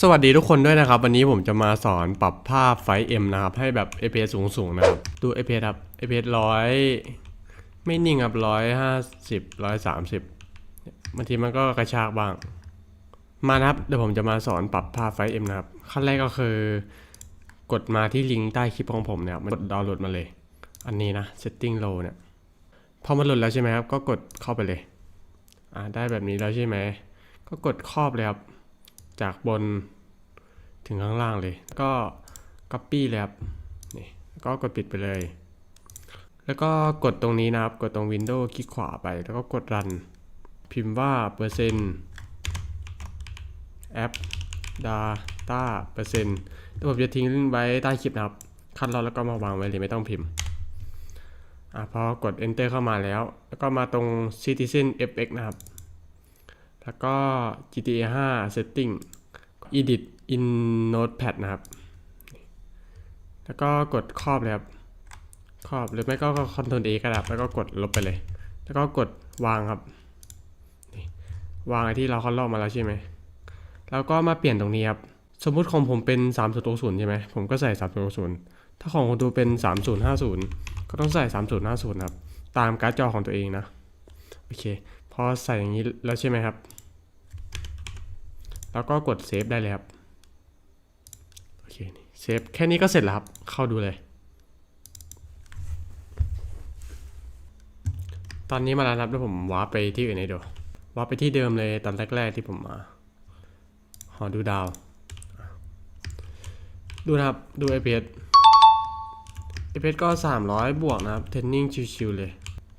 สวัสดีทุกคนด้วยนะครับ วันนี้ผมจะมาสอนปรับภาพไฟเอ็มนะครับ ให้แบบ FPS สูงสูงๆนะครับ ดู FPS ครับ FPS ร้อยไม่นิ่งครับร้อยห้าสิบร้อยสามสิบบางทีมันก็กระชากบ้าง มานะครับเดี๋ยวผมจะมาสอนปรับภาพไฟเอ็มนะครับขั้นแรกก็คือ กดมาที่ลิงก์ใต้คลิปของผมเนี่ยครับมันกดดาวน์โหลดมาเลย อันนี้นะ setting low เนี่ยพอมันโหลดแล้วใช่ไหมครับ ก็กดเข้าไปเลย อ่าได้แบบนี้แล้วใช่ไหมก็กดครอบเลยครับ จากบนถึงข้างล่างเลย ก็ copy เลยครับนี่ก็กดปิดไปเลย แล้วก็กดตรงนี้นะครับ กดตรง Windows คลิกขวาไป แล้วก็กด run พิมพ์ว่าเปอร์เซ็นต์แอป data เปอร์เซ็นต์ผมจะทิ้งไว้ใต้คลิปนะครับ คัดเราแล้วก็มาวางไว้เลยไม่ต้องพิมพ์อะพอกด enter เข้ามาแล้ว แล้วก็มาตรง citizen fx นะครับ แล้วก็ GTA 5 setting edit in notepad นะครับ แล้วก็กดครอบเลยครับ ครอบหรือไม่ก็ Ctrl A ก็ได้แล้วก็กดลบไปเลย แล้วก็กดวางครับ วางไอ้ที่เราคัดลอกมาแล้วใช่ไหม แล้วก็มาเปลี่ยนตรงนี้ครับ สมมุติของผมเป็น3060ใช่ไหม ผมก็ใส่3060ถ้าของคุณดูเป็น 3050 ก็ต้องใส่ 3050 ครับ ตามการ์ดจอของตัวเองนะ โอเค พอใส่อย่างนี้แล้วใช่ไหมครับ แล้วก็กดเซฟได้เลยครับโอเคเซฟแค่นี้ก็เสร็จแล้วครับ เข้าดูเลย ตอนนี้มาแล้วนะครับแล้วผมวาร์ปไปที่อื่นให้ดูวาร์ปไปที่เดิมเลยตอนแรกๆที่ผมมาหอดูดาว ดูนะครับดู FPS FPS ก็ 300 บวกนะครับเทนนิ่งชิวๆเลย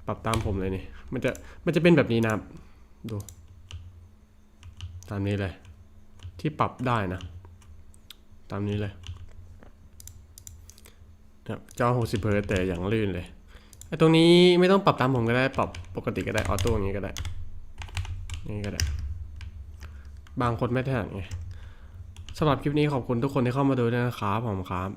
ปรับตามผมเลยนี่มันจะมันจะเป็นแบบนี้นะครับดู ตามนี้เลย ที่ปรับได้นะ ตามนี้เลยจอ 60 เฮิร์ตแต่อย่างลื่นเลยไอ้ตรงนี้ไม่ต้องปรับตามผมก็ได้ปรับปกติก็ได้ออโต้อย่างนี้ก็ได้นี่ก็ได้ บางคนไม่ถนัดไงสำหรับคลิปนี้ขอบคุณทุกคนที่เข้ามาดูด้วยนะครับผมครับ